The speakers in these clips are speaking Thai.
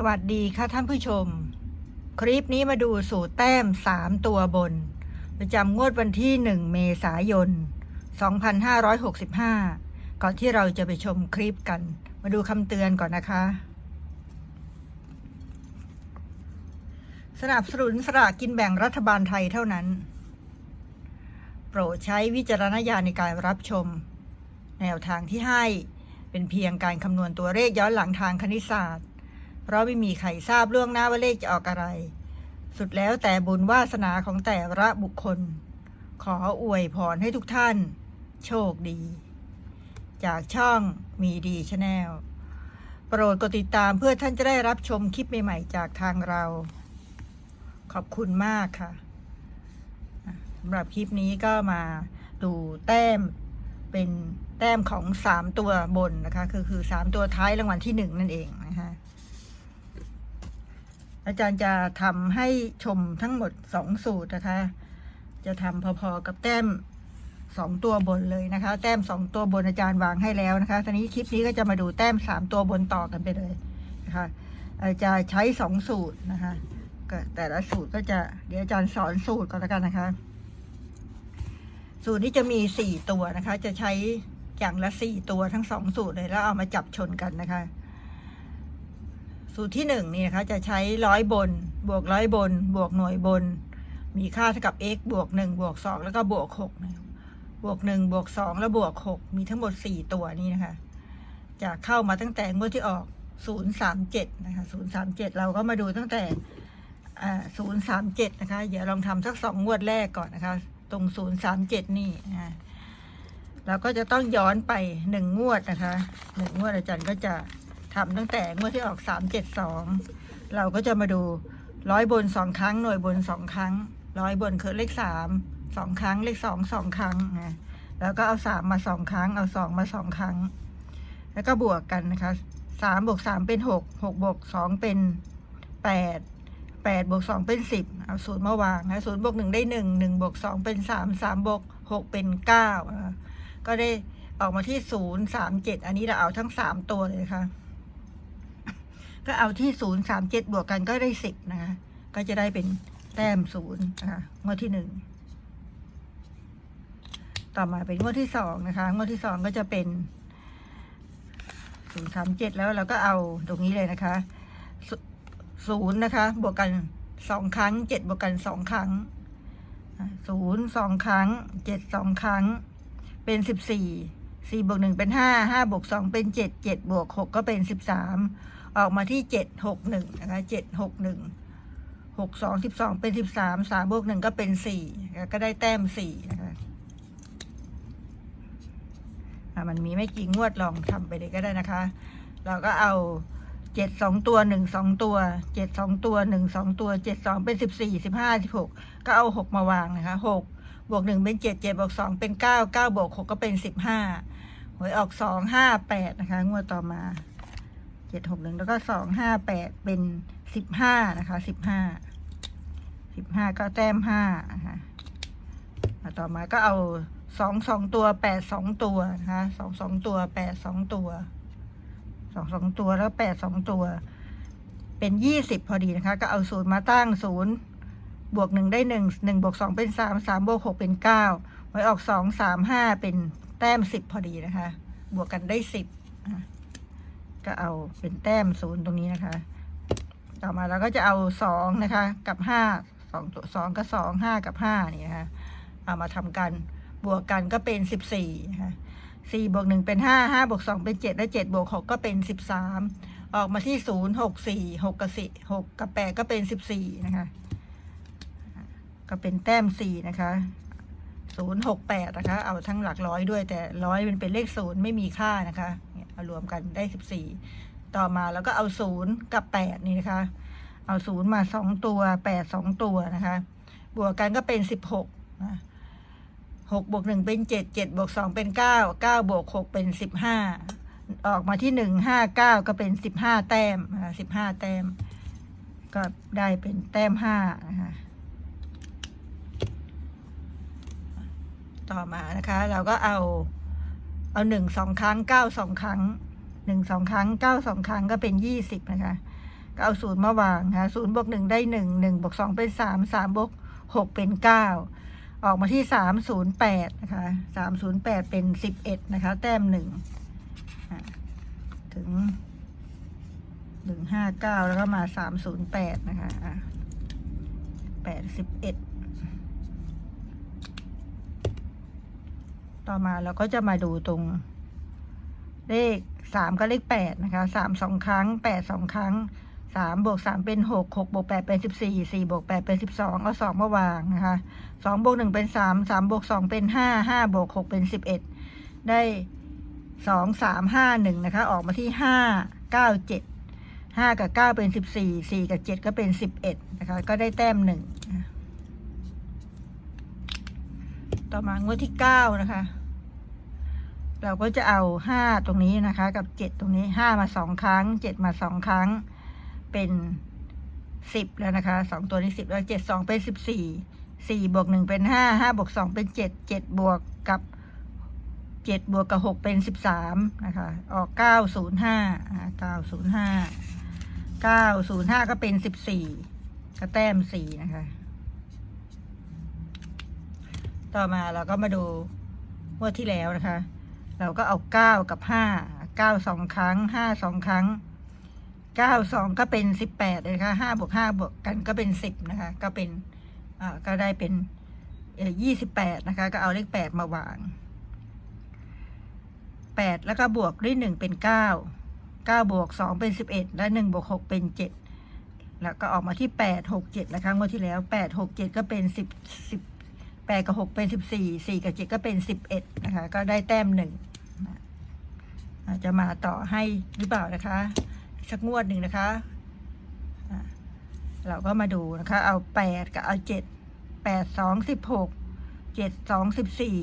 สวัสดีค่ะท่านผู้ชม คลิปนี้มาดูสูตรแต้ม 3 ตัวบน ประจำงวดวันที่ 1 เมษายน 2565 ก่อนที่เราจะไปชมคลิปกัน มาดูคำเตือนก่อนนะคะ สนับสนุนสลากกินแบ่งรัฐบาลไทยเท่านั้น โปรดใช้วิจารณญาณในการรับชม แนวทางที่ให้เป็นเพียงการคำนวณตัวเลขย้อนหลังทางคณิตศาสตร์ เพราะไม่มีใครทราบล่วงหน้าว่าเลขจะออกอะไร สุดแล้วแต่บุญวาสนาของแต่ละบุคคล ขออวยพรให้ทุกท่าน โชคดี จากช่องมีดีชาแนลโปรดกดติดตามเพื่อท่านจะได้รับชมคลิปใหม่ๆ จากทางเรา ขอบคุณมากค่ะอะสำหรับคลิปนี้ก็มาดูแต้มเป็นแต้มของสามตัวบนนะคะ คือคือสามตัวท้ายรางวัลที่หนึ่งนั่นเองนะคะ อาจารย์จะทำให้ชมทั้งหมดสองสูตรนะคะ จะทำพอๆกับแต้มสองตัวบนเลยนะคะ แต้มสองตัวบนอาจารย์วางให้แล้วนะคะตอนนี้คลิปนี้ก็จะมาดูแต้มสามตัวบนต่อกันไปเลยนะคะอาจารย์ใช้สองสูตรนะคะแต่ละสูตรก็จะเดี๋ยวอาจารย์สอนสูตรก่อนแล้วกันนะคะ สูตรนี้จะมีสี่ตัวนะคะ จะใช้อย่างละสี่ตัวทั้งสองสูตรเลยแล้วเอามาจับชนกันนะคะ สูตรที่หนึ่งนี่นะคะจะใช้ร้อยบน บวกร้อยบน บวกหน่วยบน มีค่าเท่ากับ x บวกหนึ่งบวกสองแล้วก็บวกหกนะบวกหนึ่งบวกสองแล้วบวกหกมีทั้งหมดสี่ตัวนี้นะคะ จะเข้ามาตั้งแต่งวดที่ออกศูนย์สามเจ็ดนะคะศูนย์สามเจ็ดเราก็มาดูตั้งแต่ศูนย์สามเจ็ดนะคะ เดี๋ยวลองทำสักสองงวดแรกก่อนนะคะ ตรงศูนย์สามเจ็ดนี่นะเราก็จะต้องย้อนไปหนึ่งงวดนะคะหนึ่งงวดอาจารย์ก็จะ ทำตั้งแต่งวดที่ออกสามเจ็ดสองเราก็จะมาดูร้อยบนสองครั้งหน่วยบนสองครั้ง ร้อยบนคือเลขสามสองครั้งเลขสองสองครั้งนะแล้วก็เอาสามมาสองครั้ง เอาสองมาสองครั้ง แล้วก็บวกกันนะคะสามบวกสามเป็นหกหกบวกสองเป็นแปดแปดบวกสองเป็นสิบเอาศูนย์มาวางนะศูนย์บวกหนึ่งได้หนึ่งหนึ่งบวกสองเป็นสามสามบวกหกเป็นเก้าอะก็ได้ออกมาที่ศูนย์สามเจ็ดอันนี้เราเอาทั้งสามตัวเลยค่ะ ก็เอาที่ศูนย์สามเจ็ดบวกกันก็ได้สิบนะคะ ก็จะได้เป็นแต้มศูนย์นะคะงวดที่หนึ่ง ต่อมาเป็นงวดที่สองนะคะ งวดที่สองก็จะเป็นศูนย์สามเจ็ดแล้วเราก็เอาตรงนี้เลยนะคะศูนย์นะคะ บวกกันสองครั้งเจ็ดบวกกันสองครั้งศูนย์สองครั้งเจ็ดสองครั้ง เป็นสิบสี่สี่บวกหนึ่งเป็นห้าห้าบวกสองเป็นเจ็ดเจ็ดบวกหกก็เป็นสิบสาม ออกมาที่เจ็ดหกหนึ่งนะคะเจ็ดหกหนึ่งหกสองสิบสองเป็นสิบสามสามบวกหนึ่งก็เป็นสี่ก็ได้แต้มสี่นะคะมันมีไม่กี่งวดลองทำไปเลยก็ได้นะคะ เราก็เอาเจ็ดสองตัวหนึ่งสองตัวเจ็ดสองตัวหนึ่งสองตัวเจ็ดสองเป็นสิบสี่สิบห้าสิบหกก็เอาหกมาวางนะคะหกบวกหนึ่งเป็นเจ็ดเจ็ดบวกสองเป็นเก้าเก้าบวกหกก็เป็นสิบห้าหวยออกสองห้าแปดนะคะ งวดต่อมา เจ็ดหกหนึ่งแล้วก็สองห้าแปดเป็นสิบห้านะคะสิบห้าสิบห้าก็แต้มห้านะคะต่อมาก็เอาสองสองตัวแปดสองตัวนะคะสองสองตัวแปดสองตัวสองสองตัวแล้วแปดสองตัว เป็นยี่สิบพอดีนะคะ ก็เอาศูนย์มาตั้งศูนย์บวกหนึ่งได้หนึ่งหนึ่งบวกสองเป็นสามสามบวกหกเป็นเก้าไว้ออกสองสามห้าเป็นแต้มสิบพอดีนะคะ บวกกันได้สิบอะ ก็เอาเป็นแต้มศูนย์ตรงนี้นะคะ ต่อมาเราก็จะเอาสองนะคะ กับห้าสองตัวสองกับสองห้ากับห้านี่นะคะเอามาทำกันบวกกันก็เป็นสิบสี่นะคะสี่บวกหนึ่งเป็นห้าห้าบวกสองเป็นเจ็ดและเจ็ดบวกหกก็เป็นสิบสามออกมาที่ศูนย์หกสี่หกกับสี่หกกับแปดก็เป็นสิบสี่นะคะ ก็เป็นแต้มสี่นะคะศูนย์หกแปดนะคะ เอาทั้งหลักร้อยด้วยแต่ร้อยมันเป็นเลขศูนย์ไม่มีค่านะคะารวมกันได้สิบสี่ต่อมาแล้วก็เอาศูนย์กับแปดนี่นะคะ เอาศูนย์มาสองตัวแปดสองตัวนะคะ บวกกันก็เป็นสิบหกนะหกบวกหนึ่งเป็นเจ็ดเจ็ดบวกสองเป็นเก้าเก้าบวกหกเป็นสิบห้าออกมาที่หนึ่งห้าเก้าก็เป็นสิบห้าแต้มสิบห้าแต้ม ก็ได้เป็นแต้มห้านะคะต่อมานะคะ เราก็เอา เอาหนึ่งสองครั้งเก้าสองครั้งหนึ่งสองครั้งเก้าสองครั้งก็เป็นยี่สิบนะคะก็เอาศูนย์มาวางนะคะศูนย์บวกหนึ่งได้หนึ่งหนึ่งบวกสองเป็นสามสามบวกหกเป็นเก้าออกมาที่สามศูนย์แปดนะคะสามศูนย์แปดเป็นสิบเอ็ดนะคะ แต้มหนึ่งถึงหนึ่งห้าเก้าแล้วก็มาสามศูนย์แปดนะคะแปดสิบเอ็ด ต่อมาเราก็จะมาดูตรงเลขสามก็เลขแปดนะคะสามสองครั้งแปดสองครั้งสามบวกสามเป็นหกหกบวกแปดเป็นสิบสี่สี่บวกแปดเป็นสิบสองเอาสองมาวางนะคะสองบวกหนึ่งเป็นสามสามบวกสองเป็นห้าห้าบวกหกเป็นสิบเอ็ดได้สองสามห้าหนึ่งนะคะออกมาที่ห้าเก้าเจ็ดห้ากับเก้าเป็นสิบสี่สี่กับเจ็ดก็เป็นสิบเอ็ดนะคะก็ได้แต้มหนึ่งต่อมางวดที่เก้านะคะ เราก็จะเอาห้าตรงนี้นะคะ กับเจ็ดตรงนี้ห้ามาสองครั้งเจ็ดมาสองครั้ง เป็นสิบแล้วนะคะสองตัวนี้สิบแล้วเจ็ดสองเป็นสิบสี่สี่บวกหนึ่งเป็นห้าห้าบวกสองเป็นเจ็ดเจ็ดบวกกับเจ็ดบวกกับหกเป็นสิบสามนะคะ ออกเก้าศูนย์ห้าเก้าศูนย์ห้าเก้าศูนย์ห้าก็เป็นสิบสี่ก็แต้มสี่นะคะ ต่อมาเราก็มาดูงวดที่แล้วนะคะ เราก็เอาเก้ากับห้าเก้าสองครั้งห้าสองครั้งเก้าสองก็เป็นสิบแปดเลยนะคะห้าบวกห้าบวกกันก็เป็นสิบนะคะ ก็เป็นก็ได้เป็นยี่สิบแปดนะคะ ก็เอาเลขแปดมาวางแปดแล้วก็บวกด้วยหนึ่งเป็นเก้าเก้าบวกสองเป็นสิบเอ็ดและหนึ่งบวกหกเป็นเจ็ดแล้วก็ออกมาที่แปดหกเจ็ดนะคะงวดที่แล้วแปดหกเจ็ดก็เป็นสิบสิบแปดกับหกเป็นสิบสี่สี่กับเจ็ดก็เป็นสิบเอ็ดนะคะ ก็ได้แต้มหนึ่ง จะมาต่อให้หรือเปล่านะคะ สักงวดหนึ่งนะคะอะเราก็มาดูนะคะ เอาแปดกับเอาเจ็ดแปดสองสิบหกเจ็ดสองสิบสี่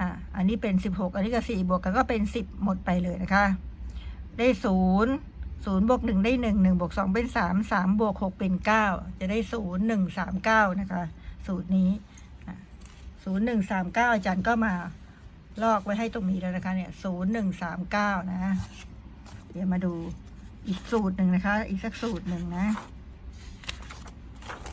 อะอันนี้เป็นสิบหกอันนี้ก็สี่บวกกันก็เป็นสิบหมดไปเลยนะคะ ได้ศูนย์ศูนย์บวกหนึ่งได้หนึ่งหนึ่งบวกสองเป็นสามสามบวกหกเป็นเก้าจะได้ศูนย์หนึ่งสามเก้านะคะ สูตรนี้ศูนย์หนึ่งสามเก้าอาจารย์ก็มา ลอกไว้ให้ตรงนี้แล้วนะคะเนี่ยศูนย์หนึ่งสามเก้านะ เดี๋ยวมาดูอีกสูตรหนึ่งนะคะ อีกสักสูตรหนึ่งนะ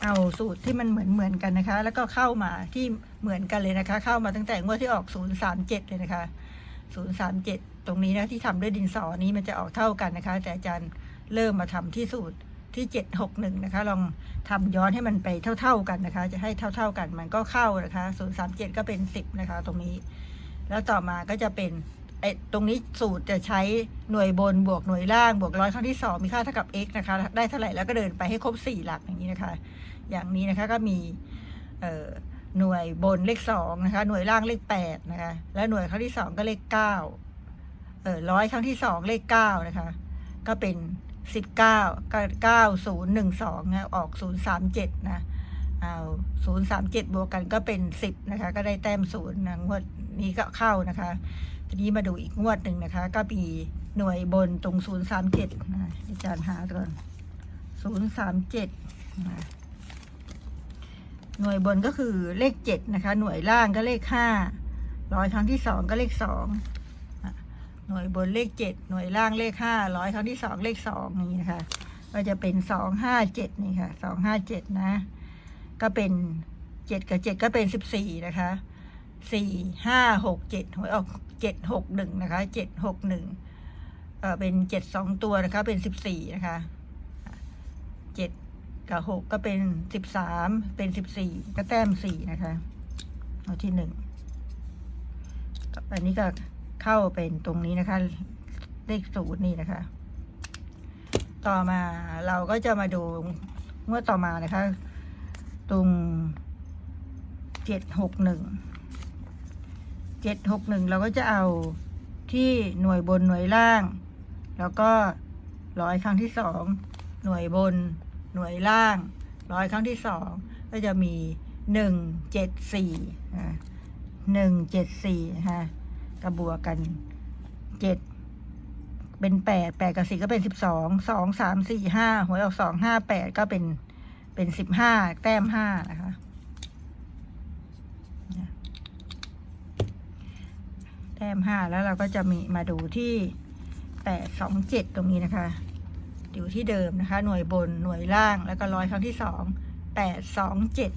เอาสูตรที่มันเหมือนเหมือนกันนะคะ แล้วก็เข้ามาที่เหมือนกันเลยนะคะ เข้ามาตั้งแต่งวดที่ออกศูนย์สามเจ็ดเลยนะคะศูนย์สามเจ็ดตรงนี้นะที่ทำด้วยดินสอนี้มันจะออกเท่ากันนะคะ แต่อาจารย์เริ่มมาทำที่สูตรที่เจ็ดหกหนึ่งนะคะ ลองทำย้อนให้มันไปเท่า ๆกันนะคะ จะให้เท่า ๆกัน มันก็เข้านะคะศูนย์สามเจ็ดก็เป็นสิบนะคะ ตรงนี้ แล้วต่อมาก็จะเป็นไอ้ตรงนี้สูตรจะใช้หน่วยบนบวกหน่วยล่างบวกร้อยครั้งที่สองมีค่าเท่ากับ x นะคะ ได้เท่าไหร่แล้วก็เดินไปให้ครบสี่หลักอย่างนี้นะคะ อย่างนี้นะคะก็มีเอ่อหน่วยบนเลขสองนะคะ หน่วยล่างเลขแปดนะคะ และหน่วยครั้งที่สองก็เลขเก้าเอ่อร้อยครั้งที่สองเลขเก้านะคะ ก็เป็นสิบเก้าก็เก้าศูนย์หนึ่งสองนะออกศูนย์สามเจ็ดนะ เอาศูนย์สามเจ็ดบวกกันก็เป็นสิบนะคะ ก็ได้แต้มศูนย์นะงวดนี้ก็เข้านะคะ ทีนี้มาดูอีกงวดหนึ่งนะคะ ก็มีหน่วยบนตรงศูนย์สามเจ็ดนะอาจารย์หาก่อนศูนย์สามเจ็ดหน่วยบนก็คือเลขเจ็ดนะคะ หน่วยล่างก็เลขห้าร้อยครั้งที่สองก็เลขสองหน่วยบนเลขเจ็ดหน่วยล่างเลขห้าร้อยครั้งที่สองเลขสองนี่นะคะ ก็จะเป็นสองห้าเจ็ดนี่ค่ะสองห้าเจ็ดนะ ก็เป็นเจ็ดกับเจ็ดก็เป็นสิบสี่นะคะสี่ห้าหกเจ็ดหวยออกเจ็ดหกหนึ่งนะคะเจ็ดหกหนึ่งเออเป็นเจ็ดสองตัวนะคะเป็นสิบสี่นะคะเจ็ดกับหกก็เป็นสิบสามเป็นสิบสี่ก็แต้มสี่นะคะเอาที่หนึ่งอันนี้ก็เข้าเป็นตรงนี้นะคะ เลขศูนย์นี่นะคะ ต่อมาเราก็จะมาดูงวดต่อมานะคะ ตรงเจ็ดหกหนึ่งเจ็ดหกหนึ่งเราก็จะเอาที่หน่วยบนหน่วยล่าง แล้วก็ร้อยครั้งที่สองหน่วยบนหน่วยล่างร้อยครั้งที่สองก็จะมีหนึ่งเจ็ดสี่หนึ่งเจ็ดสี่นะคะกระบวกกันเจ็ดเป็นแปดแปดกับสี่ก็เป็นสิบสองสองสามสี่ห้าหวยออกสองห้าแปดก็เป็น เป็นสิบห้าแต้มห้านะคะแต้มห้าแล้วเราก็จะมีมาดูที่แปดสองเจ็ดตรงนี้นะคะ อยู่ที่เดิมนะคะ หน่วยบนหน่วยล่างแล้วก็ร้อยครั้งที่สองแปดสองเจ็ด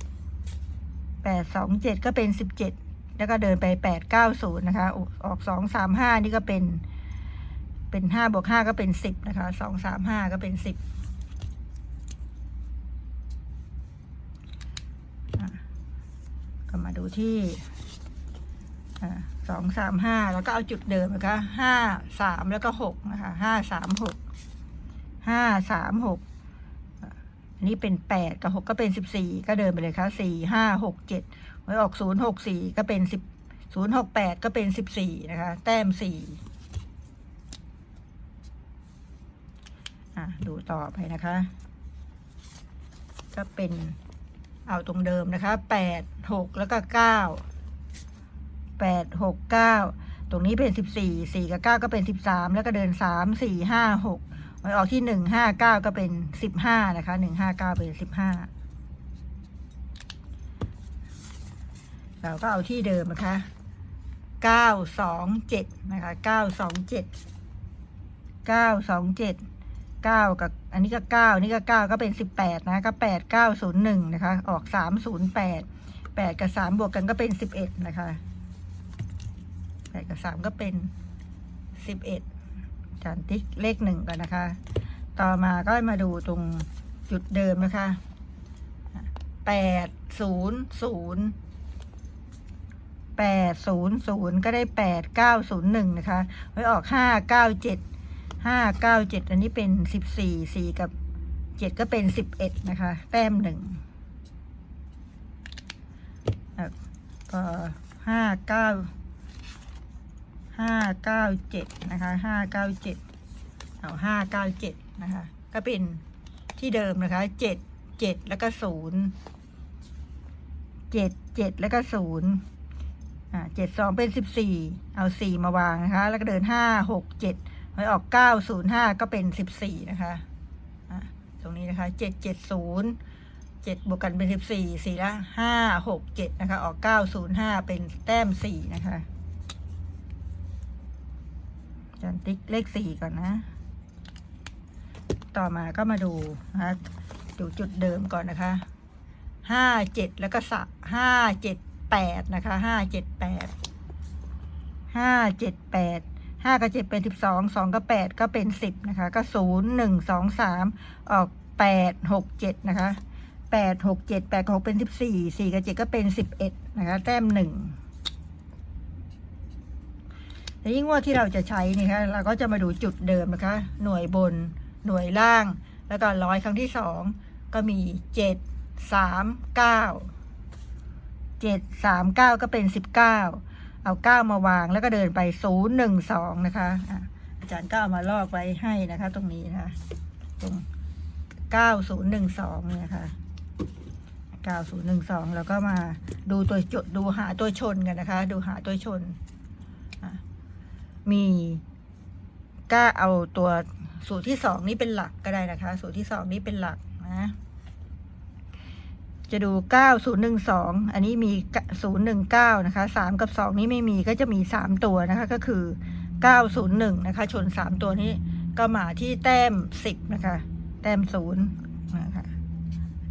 แปดสองเจ็ดก็เป็นสิบเจ็ดแล้วก็เดินไปแปดเก้าศูนย์นะคะออกออกสองสามห้านี่ก็เป็น เป็นห้าบวกห้าก็เป็นสิบนะคะสองสามห้าก็เป็นสิบ ก็มาดูที่สองสามห้าแล้วก็เอาจุดเดิมนะคะห้าสามแล้วก็หกนะคะห้าสามหกห้าสามหกอันนี้เป็นแปดกับหกก็เป็นสิบสี่ก็เดินไปเลยค่ะสี่ห้าหกเจ็ดไว้ออกศูนย์หกสี่ก็เป็นสิบศูนย์หกแปดก็เป็นสิบสี่นะคะ แต้มสี่อะดูต่อไปนะคะ ก็เป็น เอาตรงเดิมนะคะแปดหกแล้วก็เก้าแปดหกเก้าตรงนี้เป็นสิบสี่สี่กับเก้าก็เป็นสิบสามแล้วก็เดินสามสี่ห้าหกไว้ออกที่หนึ่งห้าเก้าก็เป็นสิบห้านะคะหนึ่งห้าเก้าเป็นสิบห้าเราก็เอาที่เดิมนะคะเก้าสองเจ็ดนะคะเก้าสองเจ็ดเก้าสองเจ็ด เก้ากับอันนี้ก็เก้านี่ก็เก้าก็เป็นสิบแปดนะก็แปดเก้าศูนย์หนึ่งนะคะ ออกสามศูนย์แปดแปดกับสามบวกกันก็เป็นสิบเอ็ดนะคะแปดกับสามก็เป็นสิบเอ็ดจานติ๊กเลขหนึ่งก่อนนะคะ ต่อมาก็มาดูตรงจุดเดิมนะคะแปดศูนย์ศูนย์แปดศูนย์ศูนย์ก็ได้แปดเก้าศูนย์หนึ่งนะคะไว้ออกห้าเก้าเจ็ด ห้าเก้าเจ็ดอันนี้เป็นสิบสี่สี่กับเจ็ดก็เป็นสิบเอ็ดนะคะ แต้มหนึ่งก็ห้าเก้าห้าเก้าเจ็ดนะคะห้าเก้าเจ็ดเอาห้าเก้าเจ็ดนะคะ ก็เป็นที่เดิมนะคะเจ็ดเจ็ดแล้วก็ศูนย์เจ็ดเจ็ดแล้วก็ศูนย์อ่าเจ็ดสองเป็นสิบสี่เอาสี่มาวางนะคะ แล้วก็เดินห้าหกเจ็ด ไว้ออกเก้าศูนย์ห้าก็เป็นสิบสี่นะคะตรงนี้นะคะเจ็ดเจ็ดศูนย์เจ็ดบวกกันเป็นสิบสี่สี่ละห้าหกเจ็ดนะคะ ออกเก้าศูนย์ห้าเป็นแต้มสี่นะคะจันติ๊กเลขสี่ก่อนนะ ต่อมาก็มาดูนะคะดูจุดเดิมก่อนนะคะห้าเจ็ดแล้วก็สะห้าเจ็ดแปดนะคะห้าเจ็ดแปดห้าเจ็ดแปด ห้ากับเจ็ดเป็นสิบสองสองกับแปดก็เป็นสิบนะคะ ก็ศูนย์หนึ่งสองสามออกแปดหกเจ็ดนะคะแปดหกเจ็ดแปดหกเป็นสิบสี่สี่กับเจ็ดก็เป็นสิบเอ็ดนะคะ แต้มหนึ่งแต่ยิ่งว่าที่เราจะใช้นี่คะเราก็จะมาดูจุดเดิมนะคะ หน่วยบนหน่วยล่าง แล้วก็ร้อยครั้งที่สองก็มีเจ็ดสามเก้าเจ็ดสามเก้าก็เป็นสิบเก้า เอาเก้ามาวางแล้วก็เดินไปศูนย์หนึ่งสองนะคะอาจารย์ก็เอามาลอกไว้ให้นะคะ ตรงนี้นะคะตรงเก้าศูนย์หนึ่งสองเนี่ยค่ะเก้าศูนย์หนึ่งสองแล้วก็มาดูตัวจดดูหาตัวชนกันนะคะ ดูหาตัวชนมีก็เอาตัวสูตรที่สองนี้เป็นหลักก็ได้นะคะ สูตรที่สองนี้เป็นหลักนะ จะดูเก้าศูนย์หนึ่งสองอันนี้มีศูนย์หนึ่งเก้านะคะสามกับสองนี้ไม่มีก็จะมีสามตัวนะคะ ก็คือเก้าศูนย์หนึ่งนะคะ ชนสามตัวนี้ก็มาที่แต้มสิบนะคะ แต้มศูนย์นะคะ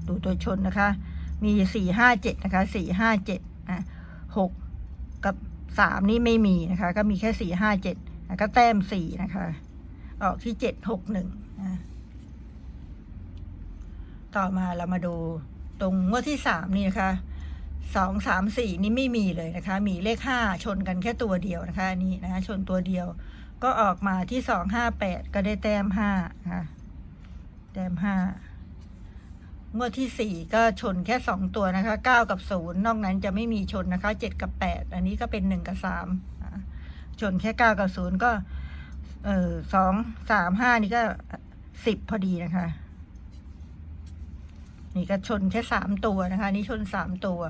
ดูตัวชนนะคะ มีสี่ห้าเจ็ดนะคะสี่ห้าเจ็ดอะหกกับสามนี่ไม่มีนะคะ ก็มีแค่สี่ห้าเจ็ดก็แต้มสี่นะคะ ออกที่เจ็ดหกหนึ่งต่อมาเรามาดู ตรงงวดที่สามนี่นะคะสองสามสี่นี่ไม่มีเลยนะคะ มีเลขห้าชนกันแค่ตัวเดียวนะคะอันนี่นะคะชนตัวเดียว ก็ออกมาที่สองห้าแปดก็ได้แต้มห้านะคะแต้มห้างวดที่สี่ก็ชนแค่สองตัวนะคะเก้ากับศูนย์นอกนั้นจะไม่มีชนนะคะเจ็ดกับแปดอันนี้ก็เป็นหนึ่งกับสามชนแค่เก้ากับศูนย์ก็ เออสองสามห้านี่ก็สิบพอดีนะคะ นี่ก็ชนแค่สามตัวนะคะ นี่ชนสามตัว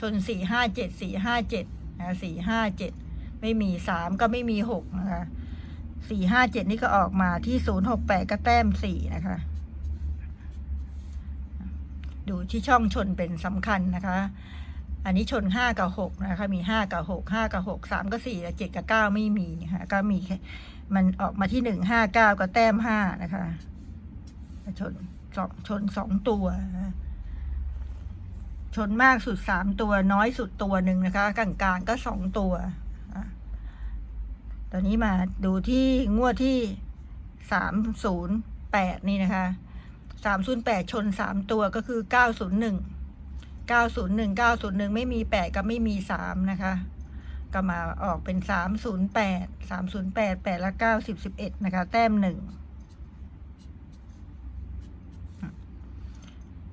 ชนสี่ห้าเจ็ดสี่ห้าเจ็ดนะสี่ห้าเจ็ดไม่มีสามก็ไม่มีหกนะคะสี่ห้าเจ็ดนี่ก็ออกมาที่ศูนย์หกแปดก็แต้มสี่นะคะ ดูที่ช่องชนเป็นสำคัญนะคะ อันนี้ชนห้ากับหกนะคะ มีห้ากับหกห้ากับหกสามกับสี่เจ็ดกับเก้าไม่มีค่ะก็มีแค่มันออกมาที่หนึ่งห้าเก้าก็แต้มห้านะคะชน สองชนสองตัวชนมากสุดสามตัวน้อยสุดตัวหนึ่งนะคะกลางๆก็สองตัวตอนนี้มาดูที่งวดที่สามศูนย์แปดนี่นะคะสามศูนย์แปดชนสามตัวก็คือเก้าศูนย์หนึ่งเก้าศูนย์หนึ่งเก้าศูนย์หนึ่งไม่มีแปดกับไม่มีสามนะคะ ก็มาออกเป็นสามศูนย์แปดสามศูนย์แปดแปดละเก้าสิบสิบเอ็ดนะคะ แต้มหนึ่ง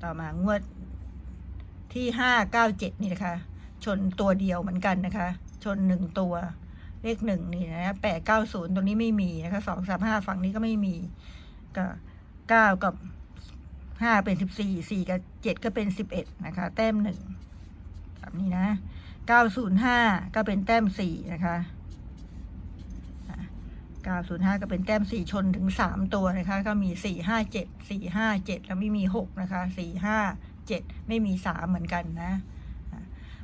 ต่อมางวดที่ห้าเก้าเจ็ดนี่นะคะ ชนตัวเดียวเหมือนกันนะคะ ชนหนึ่งตัวเลขหนึ่งนี่นะแปดเก้าศูนย์ตรงนี้ไม่มีนะคะสองสามห้าฝั่งนี้ก็ไม่มีก็เก้ากับห้าเป็นสิบสี่สี่กับเจ็ดก็เป็นสิบเอ็ดนะคะ แต้มหนึ่งแบบนี้นะเก้าศูนย์ห้าก็เป็นแต้มสี่นะคะ เก้าศูนย์ห้าก็เป็นแต้มสี่ชนถึงสามตัวนะคะ ก็มีสี่ห้าเจ็ดสี่ห้าเจ็ดแล้วไม่มีหกนะคะสี่ห้าเจ็ดไม่มีสามเหมือนกันนะ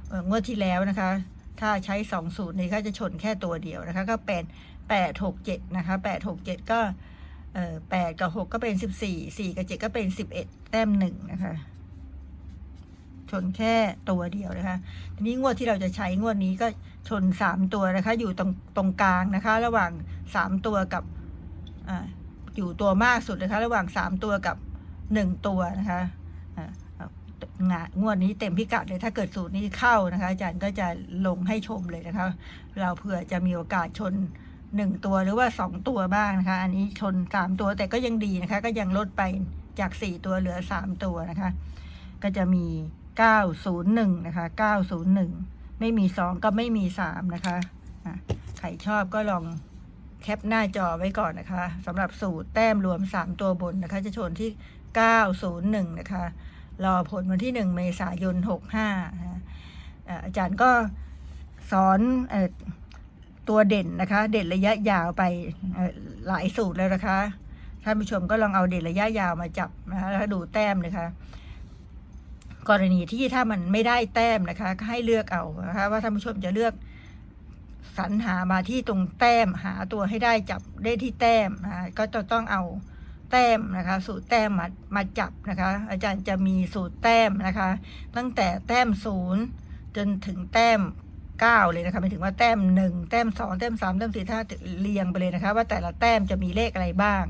เอ่องวดที่แล้วนะคะ ถ้าใช้สองสูตรนี้ก็จะชนแค่ตัวเดียวนะคะ ก็เป็นแปดหกเจ็ดนะคะแปดหกเจ็ดก็แปดกับหกก็เป็นสิบสี่สี่กับเจ็ดก็เป็นสิบเอ็ดแต้มหนึ่งนะคะ นแค่ตัวเดียวนะคะ ทีนี้งวดที่เราจะใช้งวดนี้ก็ชนสามตัวนะคะ อยู่ตรงตรงกลางนะคะ ระหว่างสามตัวกับออยู่ตัวมากสุดนะคะ ระหว่างสามตัวกับหนึ่งตัวนะคะงานงวดนี้เต็มพิกัดเลยถ้าเกิดสูตรนี้เข้านะคะ อาจารย์ก็จะลงให้ชมเลยนะคะ เราเผื่อจะมีโอกาสชนหนึ่งตัวหรือว่าสองตัวบ้างนะคะ อันนี้ชนสามตัวแต่ก็ยังดีนะคะ ก็ยังลดไปจากสี่ตัวเหลือสามตัวนะคะ ก็จะมี เก้าศูนย์หนึ่งนะคะเก้าศูนย์หนึ่งไม่มีสองก็ไม่มีสามนะคะใครชอบก็ลองแคปหน้าจอไว้ก่อนนะคะสำหรับสูตรแต้มรวมสามตัวบนนะคะ จะชนที่เก้าศูนย์หนึ่งนะคะ รอผลวันที่หนึ่งเมษายนหกห้าอาจารย์ก็สอนอตัวเด่นนะคะ เด่นระยะยาวไปหลายสูตรแล้วนะคะท่านผู้ชมก็ลองเอาเด่นระยะยาวมาจับนะคะแล้วดูแต้มนะคะ กรณีที่ถ้ามันไม่ได้แต้มนะคะก็ให้เลือกเอานะคะว่าท่านผู้ชมจะเลือกสรรหามาที่ตรงแต้มหาตัวให้ได้จับได้ที่แต้มนะะก็จะต้องเอาแต้มนะคะ สูตรแต้มมามาจับนะคะ อาจารย์จะมีสูตรแต้มนะคะ ตั้งแต่แต้มศูนย์จนถึงแต้มเก้าเลยนะคะหมายถึงว่าแต้มหนึ่งแต้มสองแต้มสามแต้มสี่ถ้าเรียงไปเลยนะคะ ว่าแต่ละแต้มจะมีเลขอะไรบ้าง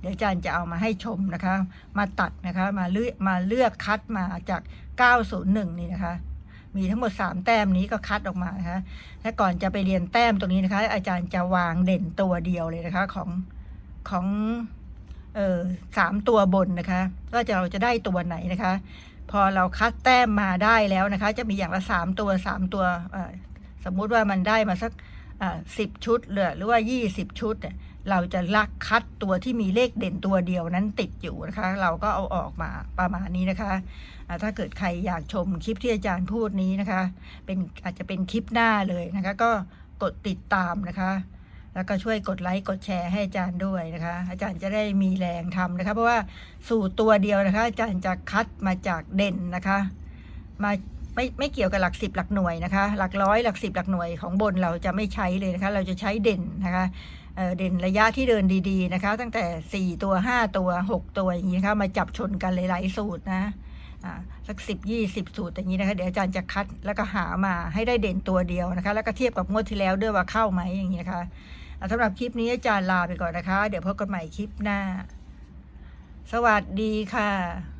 เดี๋ยวอาจารย์จะเอามาให้ชมนะคะ มาตัดนะคะ มาเลือกมาเลือกคัดมาจาก 901 นี่นะคะ มีทั้งหมด 3 แต้มนี้ก็คัดออกมานะคะ และก่อนจะไปเรียนแต้มตรงนี้นะคะ อาจารย์จะวางเด่นตัวเดียวเลยนะคะของของเออสามตัวบนนะคะก็จะเราจะได้ตัวไหนนะคะ พอเราคัดแต้มมาได้แล้วนะคะ จะมีอย่างละสามตัวสามตัวสมมุติว่ามันได้มาสักสิบชุดเหลือหรือว่ายี่สิบชุดเนี่ย เราจะลักคัดตัวที่มีเลขเด่นตัวเดียวนั้นติดอยู่นะคะ เราก็เอาออกมาประมาณนี้นะคะ ถ้าเกิดใครอยากชมคลิปที่อาจารย์พูดนี้นะคะ เป็นอาจจะเป็นคลิปหน้าเลยนะคะ ก็กดติดตามนะคะ แล้วก็ช่วยกดไลค์กดแชร์ให้อาจารย์ด้วยนะคะ อาจารย์จะได้มีแรงทำนะคะ เพราะว่าสูตรตัวเดียวนะคะ อาจารย์จะคัดมาจากเด่นนะคะ มาไม่ไม่เกี่ยวกับหลักสิบหลักหน่วยนะคะ หลักร้อยหลักสิบหลักหน่วยของบนเราจะไม่ใช้เลยนะคะ เราจะใช้เด่นนะคะ เด่นระยะที่เดินดีๆนะคะ ตั้งแต่ 4 ตัว 5 ตัว 6 ตัวอย่างนี้นะคะมาจับชนกันหลายๆสูตรนะสักสิบยี่สิบสูตรอย่างนี้นะคะ เดี๋ยวอาจารย์จะคัดแล้วก็หามาให้ได้เด่นตัวเดียวนะคะ แล้วก็เทียบกับงวดที่แล้วด้วยว่าเข้าไหมอย่างนี้นะคะสำหรับคลิปนี้อาจารย์ลาไปก่อนนะคะ เดี๋ยวพบกันใหม่คลิปหน้า สวัสดีค่ะ